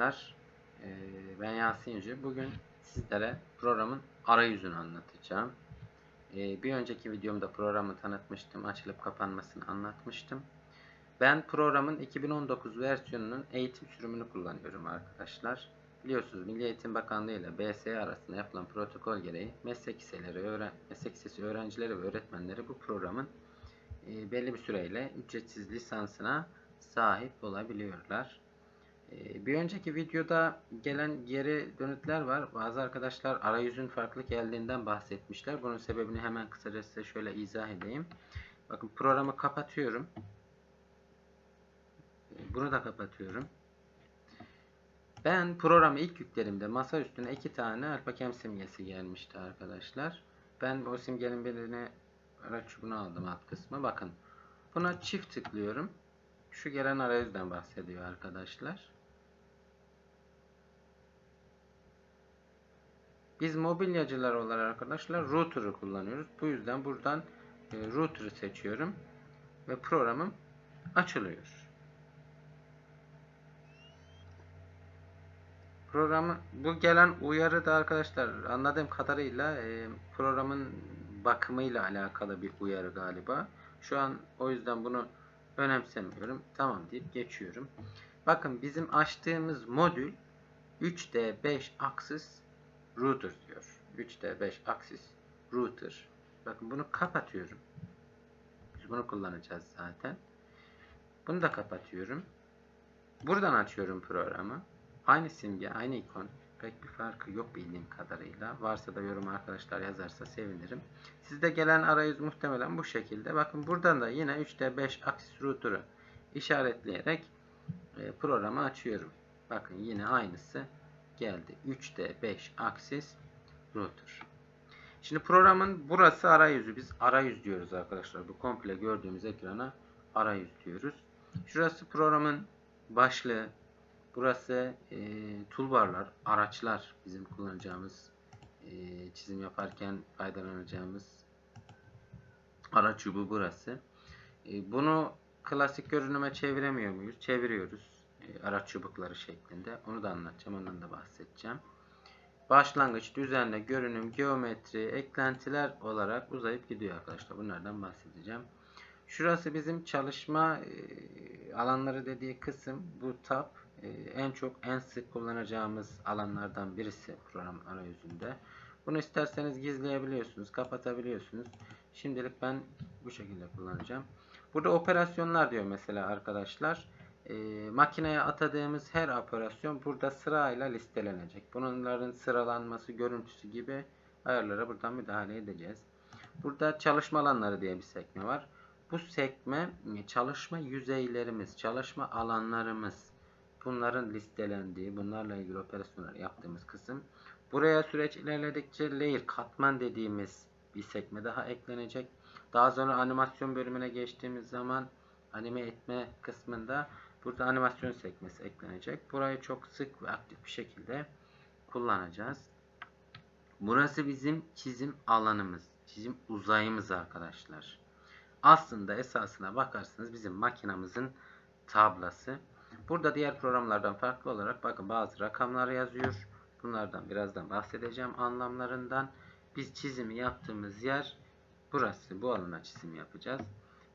arkadaşlar. Ee, ben Yasin Yüce. Bugün sizlere programın arayüzünü anlatacağım. Ee, bir önceki videomda programı tanıtmıştım. Açılıp kapanmasını anlatmıştım. Ben programın 2019 versiyonunun eğitim sürümünü kullanıyorum arkadaşlar. Biliyorsunuz Milli Eğitim Bakanlığı ile BSE arasında yapılan protokol gereği meslek liseleri, meslek lisesi öğrencileri ve öğretmenleri bu programın e, belli bir süreyle ücretsiz lisansına sahip olabiliyorlar. Ee, Bir önceki videoda gelen geri dönütler var. Bazı arkadaşlar arayüzün farklı geldiğinden bahsetmişler. Bunun sebebini hemen kısaca size şöyle izah edeyim. Bakın programı kapatıyorum. Ee, Bunu da kapatıyorum. Ben programı ilk yüklediğimde masa üstüne iki tane alpakem simgesi gelmişti arkadaşlar. Ben o simgenin birini araç çubuğunu aldım alt kısmı. Bakın buna çift tıklıyorum. Şu gelen arayüzden bahsediyor arkadaşlar. Biz mobilyacılar olarak arkadaşlar router'ı kullanıyoruz. Bu yüzden buradan e, router'ı seçiyorum ve programım açılıyor. Programı bu gelen uyarı da arkadaşlar anladığım kadarıyla e, programın bakımıyla alakalı bir uyarı galiba. Şu an o yüzden bunu önemsemiyorum. Tamam deyip geçiyorum. Bakın bizim açtığımız modül 3D5 Axis Router diyor. 3D5 Axis Router. Bakın bunu kapatıyorum. Biz bunu kullanacağız zaten. Bunu da kapatıyorum. Buradan açıyorum programı. Aynı simge, aynı ikon. Pek bir farkı yok bildiğim kadarıyla. Varsa da yorum arkadaşlar yazarsa sevinirim. Sizde gelen arayüz muhtemelen bu şekilde. Bakın buradan da yine 3D5 Axis Router'ı işaretleyerek e, programı açıyorum. Bakın yine aynısı geldi. 3D5 Axis Router. Şimdi programın burası arayüzü. Biz arayüz diyoruz arkadaşlar. Bu komple gördüğümüz ekrana arayüz diyoruz. Şurası programın başlığı. Burası e, toolbarlar, araçlar bizim kullanacağımız e, çizim yaparken faydalanacağımız araç çubuğu burası. E, bunu klasik görünüme çeviremiyor muyuz? Çeviriyoruz. E, araç çubukları şeklinde. Onu da anlatacağım. Ondan da bahsedeceğim. Başlangıç, düzenle, görünüm, geometri, eklentiler olarak uzayıp gidiyor arkadaşlar. Bunlardan bahsedeceğim. Şurası bizim çalışma e, alanları dediği kısım. Bu tab e, en çok en sık kullanacağımız alanlardan birisi program arayüzünde. Bunu isterseniz gizleyebiliyorsunuz, kapatabiliyorsunuz. Şimdilik ben bu şekilde kullanacağım. Burada operasyonlar diyor mesela arkadaşlar. E, makineye atadığımız her operasyon burada sırayla listelenecek. Bunların sıralanması, görüntüsü gibi ayarlara buradan müdahale edeceğiz. Burada çalışma alanları diye bir sekme var. Bu sekme çalışma yüzeylerimiz, çalışma alanlarımız, bunların listelendiği, bunlarla ilgili operasyonlar yaptığımız kısım. Buraya süreç ilerledikçe layer, katman dediğimiz bir sekme daha eklenecek. Daha sonra animasyon bölümüne geçtiğimiz zaman anime etme kısmında burada animasyon sekmesi eklenecek. Burayı çok sık ve aktif bir şekilde kullanacağız. Burası bizim çizim alanımız, çizim uzayımız arkadaşlar. Aslında esasına bakarsanız bizim makinamızın tablası. Burada diğer programlardan farklı olarak bakın bazı rakamlar yazıyor. Bunlardan birazdan bahsedeceğim anlamlarından. Biz çizimi yaptığımız yer burası. Bu alana çizim yapacağız.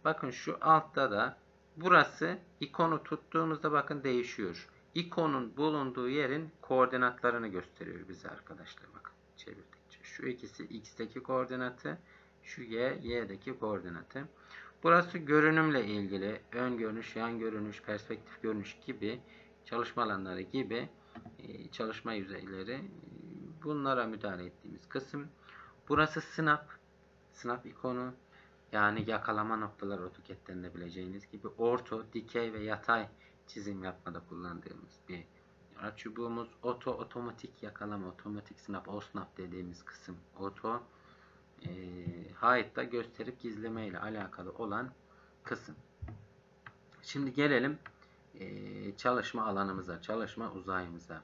Bakın şu altta da burası ikonu tuttuğumuzda bakın değişiyor. İkonun bulunduğu yerin koordinatlarını gösteriyor bize arkadaşlar. Bakın çevirdikçe. Şu ikisi x'teki koordinatı. Şu y, y'deki koordinatı. Burası görünümle ilgili ön görünüş, yan görünüş, perspektif görünüş gibi çalışma alanları gibi e, çalışma yüzeyleri bunlara müdahale ettiğimiz kısım. Burası snap, snap ikonu yani yakalama noktaları AutoCAD denilebileceğiniz gibi orto, dikey ve yatay çizim yapmada kullandığımız bir araç çubuğumuz. Oto, otomatik yakalama, otomatik snap, OSNAP dediğimiz kısım. Oto, e, hide'da gösterip gizleme ile alakalı olan kısım. Şimdi gelelim e, çalışma alanımıza, çalışma uzayımıza.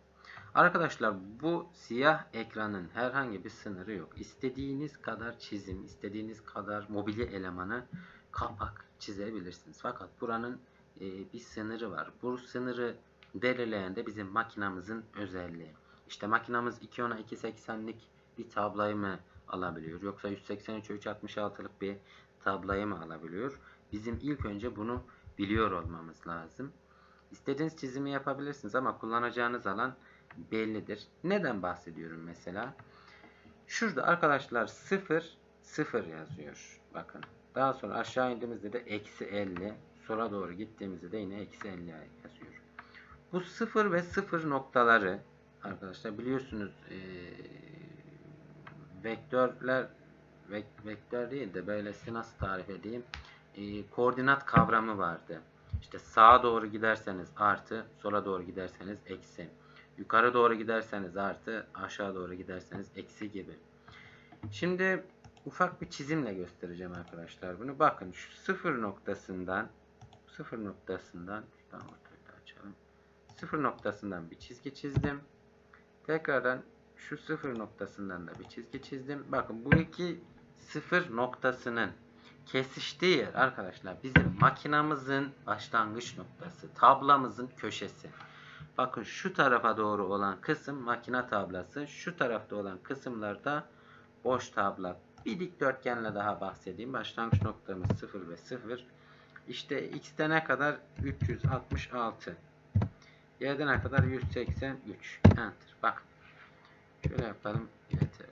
Arkadaşlar bu siyah ekranın herhangi bir sınırı yok. İstediğiniz kadar çizim, istediğiniz kadar mobilya elemanı kapak çizebilirsiniz. Fakat buranın e, bir sınırı var. Bu sınırı belirleyen de bizim makinamızın özelliği. İşte makinamız 2 ona 2.80'lik bir tablayı mı alabiliyor yoksa 183 366'lık bir tablayı mı alabiliyor? Bizim ilk önce bunu biliyor olmamız lazım. İstediğiniz çizimi yapabilirsiniz ama kullanacağınız alan bellidir. Neden bahsediyorum mesela? Şurada arkadaşlar 0 0 yazıyor. Bakın. Daha sonra aşağı indiğimizde de eksi 50. Sola doğru gittiğimizde de yine eksi 50 yazıyor. Bu 0 ve 0 noktaları arkadaşlar biliyorsunuz eee, vektörler vek, vektör değil de böylesi nasıl tarif edeyim Eee, koordinat kavramı vardı. İşte sağa doğru giderseniz artı, sola doğru giderseniz eksi. Yukarı doğru giderseniz artı, aşağı doğru giderseniz eksi gibi. Şimdi ufak bir çizimle göstereceğim arkadaşlar bunu. Bakın şu sıfır noktasından sıfır noktasından şuradan ortayı da açalım. Sıfır noktasından bir çizgi çizdim. Tekrardan şu sıfır noktasından da bir çizgi çizdim. Bakın bu iki sıfır noktasının kesiştiği yer arkadaşlar bizim makinamızın başlangıç noktası. Tablamızın köşesi. Bakın şu tarafa doğru olan kısım makina tablası. Şu tarafta olan kısımlarda boş tabla. Bir dikdörtgenle daha bahsedeyim. Başlangıç noktamız 0 ve 0. İşte x'te ne kadar? 366. Y'de ne kadar? 183. Enter. Bak. Şöyle yapalım. Yeter.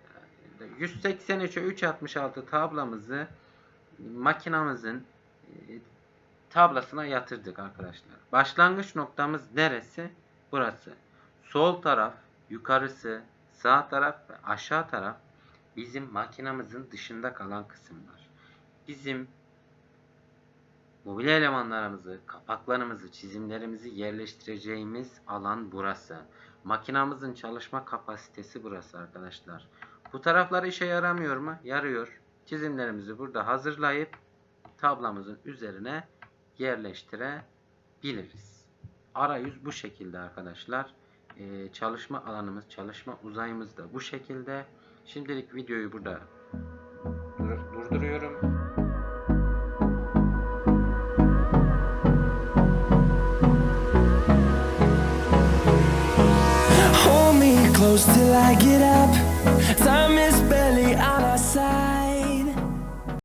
183'e 366 tablamızı makinamızın e, tablasına yatırdık arkadaşlar. Başlangıç noktamız neresi? Burası. Sol taraf, yukarısı, sağ taraf ve aşağı taraf bizim makinamızın dışında kalan kısımlar. Bizim mobilya elemanlarımızı, kapaklarımızı, çizimlerimizi yerleştireceğimiz alan burası. Makinamızın çalışma kapasitesi burası arkadaşlar. Bu taraflar işe yaramıyor mu? Yarıyor. Çizimlerimizi burada hazırlayıp tablamızın üzerine yerleştirebiliriz. Arayüz bu şekilde arkadaşlar. Ee, çalışma alanımız, çalışma uzayımız da bu şekilde. Şimdilik videoyu burada dur- durduruyorum. Hold me close till I get up. Time is barely on our side.